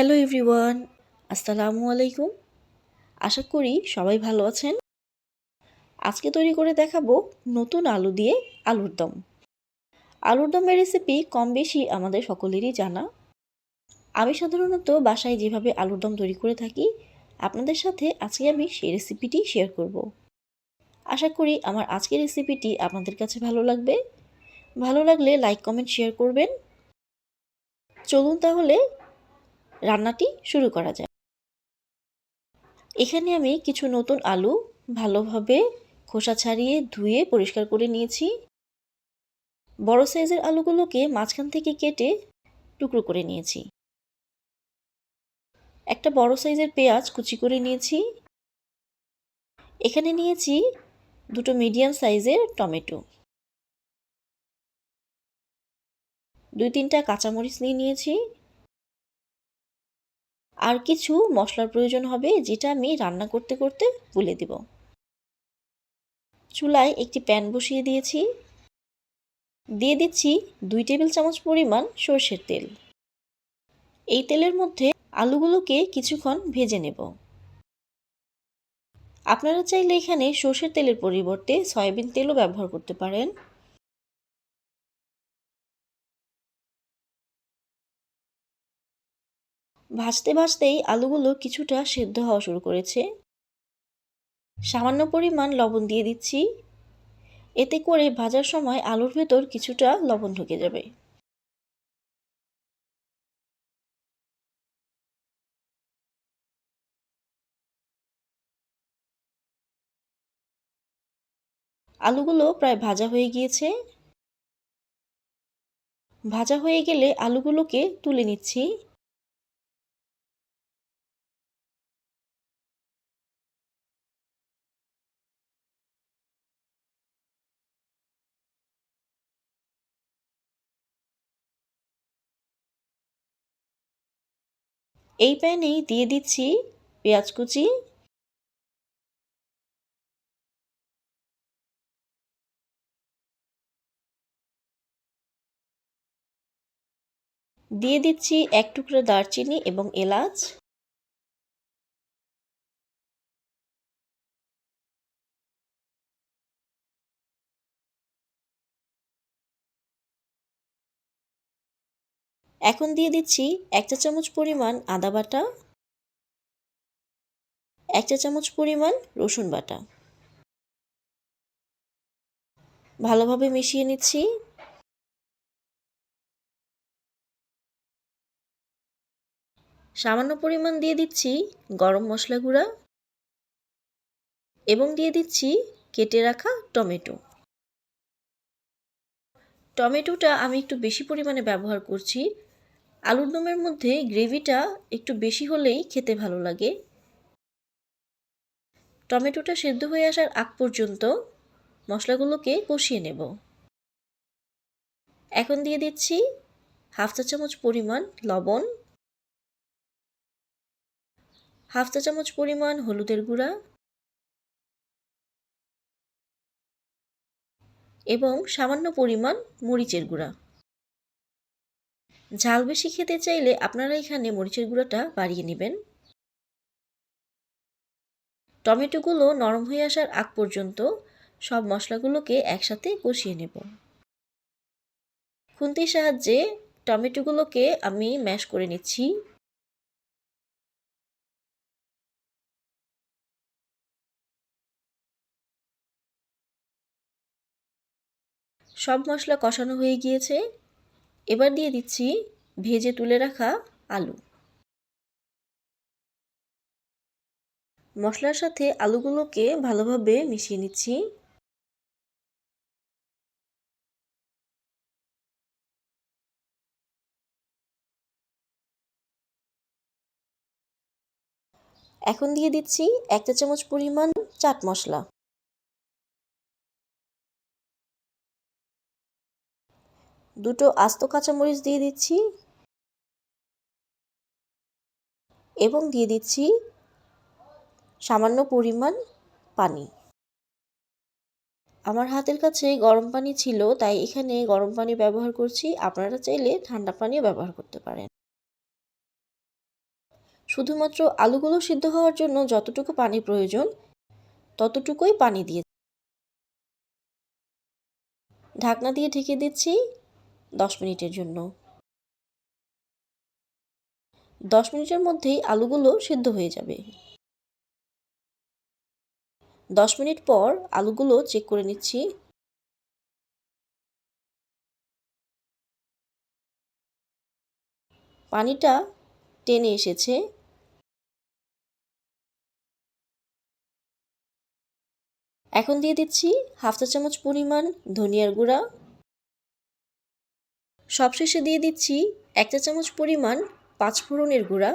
Hello everyone, আসসালামু আলাইকুম। আশা করি সবাই ভালো আছেন। আজকে তৈরি করে দেখাবো নতুন আলু দিয়ে আলুর দম। আলুর দমের রেসিপি কম বেশি আমাদের সকলেরই জানা। আমি সাধারণত বাসায় যেভাবে আলুর দম তৈরি করে থাকি, আপনাদের সাথে আজকে আমি সেই রেসিপিটি শেয়ার করব। আশা করি আমার আজকের রেসিপিটি আপনাদের কাছে ভালো লাগবে। ভালো লাগলে লাইক কমেন্ট শেয়ার করবেন। চলুন তাহলে রান্নাটি শুরু করা যায়। এখানে আমি কিছু নতুন আলু ভালোভাবে খোসা ছাড়িয়ে ধুয়ে পরিষ্কার করে নিয়েছি। বড় সাইজের আলুগুলোকে মাঝখান থেকে কেটে টুকরো করে নিয়েছি। একটা বড় সাইজের পেঁয়াজ কুচি করে নিয়েছি। এখানে নিয়েছি দুটো মিডিয়াম সাইজের টমেটো। দুই তিনটা কাঁচামরিচ নিয়ে নিয়েছি। আর কিছু মশলার প্রয়োজন হবে যেটা আমি রান্না করতে করতে বলে দেব। চুলায় একটি প্যান বসিয়ে দিয়েছি। দিয়ে দিচ্ছি দুই টেবিল চামচ পরিমাণ সর্ষের তেল। এই তেলের মধ্যে আলুগুলোকে কিছুক্ষণ ভেজে নেব। আপনারা চাইলে এখানে সর্ষের তেলের পরিবর্তে সয়াবিন তেলও ব্যবহার করতে পারেন। ভাজতে ভাজতেই আলুগুলো কিছুটা সেদ্ধ হওয়া শুরু করেছে। সামান্য পরিমাণ লবণ দিয়ে দিচ্ছি। এতে করে ভাজার সময় আলুর ভেতর কিছুটা লবণ ঢুকে যাবে। আলুগুলো প্রায় ভাজা হয়ে গিয়েছে। ভাজা হয়ে গেলে আলুগুলোকে তুলে নিচ্ছি। এই প্যানেই দিয়ে দিচ্ছি পেঁয়াজ কুচি। দিয়ে দিচ্ছি এক টুকরো দারচিনি এবং এলাচ। এখন দিয়ে দিচ্ছি এক চা চামচ পরিমাণ আদা বাটা এক চা চামচ পরিমাণ রসুন বাটা। ভালোভাবে মিশিয়ে নিচ্ছি। সামান্য পরিমাণ দিয়ে দিচ্ছি গরম মশলা গুঁড়া এবং দিয়ে দিচ্ছি কেটে রাখা টমেটো। টমেটোটা আমি একটু বেশি পরিমাণে ব্যবহার করছি আলুর দমের মধ্যে গ্রেভিটা একটু বেশি হলেই খেতে ভালো লাগে। টমেটোটা সেদ্ধ হয়ে আসার আগ পর্যন্ত মশলাগুলোকে কষিয়ে নেব। এখন দিয়ে দিচ্ছি হাফ চা চামচ পরিমাণ লবণ, হাফ চা চামচ পরিমাণ হলুদের গুঁড়া এবং সামান্য পরিমাণ মরিচের গুঁড়া। ঝাল বেশি খেতে চাইলে আপনারা এখানে মরিচের গুঁড়োটা বাড়িয়ে নেবেন। টমেটোগুলো নরম হয়ে আসার আগ পর্যন্ত সব মশলাগুলোকে একসাথে কষিয়ে নেব। খুন্তির সাহায্যে টমেটোগুলোকে আমি ম্যাশ করে নিচ্ছি। সব মশলা কষানো হয়ে গিয়েছে। এবার দিয়ে দিচ্ছি ভেজে তুলে রাখা আলু। মশলার সাথে আলুগুলোকে ভালোভাবে মিশিয়ে নিচ্ছি। এখন দিয়ে দিচ্ছি এক চা চামচ পরিমাণ চাট মশলা। দুটো আস্ত কাঁচামরিচ দিয়ে দিচ্ছি এবং দিয়ে দিচ্ছি সামান্য পরিমাণ পানি। আমার হাতের কাছে গরম পানি ছিল, তাই এখানে গরম পানি ব্যবহার করছি। আপনারা চাইলে ঠান্ডা পানিও ব্যবহার করতে পারেন। শুধুমাত্র আলুগুলো সিদ্ধ হওয়ার জন্য যতটুকু পানি প্রয়োজন, ততটুকুই পানি দিয়ে ঢাকনা দিয়ে ঢেকে দিচ্ছি। দশ মিনিটের জন্য। দশ মিনিটের মধ্যেই আলুগুলো সিদ্ধ হয়ে যাবে। দশ মিনিট পর আলুগুলো চেক করে নিচ্ছি। পানিটা টেনে এসেছে। এখন দিয়ে দিচ্ছি হাফ চা চামচ পরিমাণ ধনিয়ার গুঁড়া। সবশেষে দিয়ে দিচ্ছি এক চা চামচ পরিমাণ পাঁচফোড়নের গুঁড়া।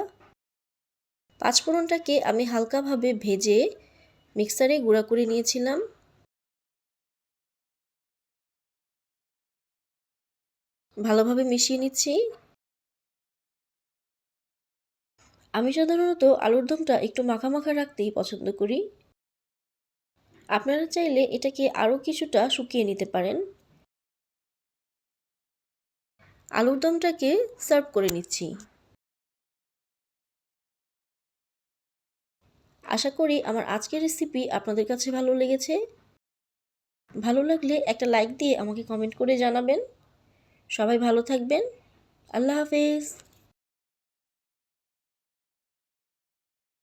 পাঁচফোড়নটাকে আমি হালকাভাবে ভেজে মিক্সারে গুঁড়া করে নিয়েছিলাম। ভালোভাবে মিশিয়ে নিচ্ছি। আমি সাধারণত আলুর দমটা একটু মাখা মাখা রাখতেই পছন্দ করি। আপনারা চাইলে এটাকে আরও কিছুটা শুকিয়ে নিতে পারেন। আলুর দমটাকে সার্ভ করে নিচ্ছি। আশা করি আমার আজকের রেসিপি আপনাদের কাছে ভালো লেগেছে। ভালো লাগলে একটা লাইক দিয়ে আমাকে কমেন্ট করে জানাবেন। সবাই ভালো থাকবেন। আল্লাহ হাফেজ।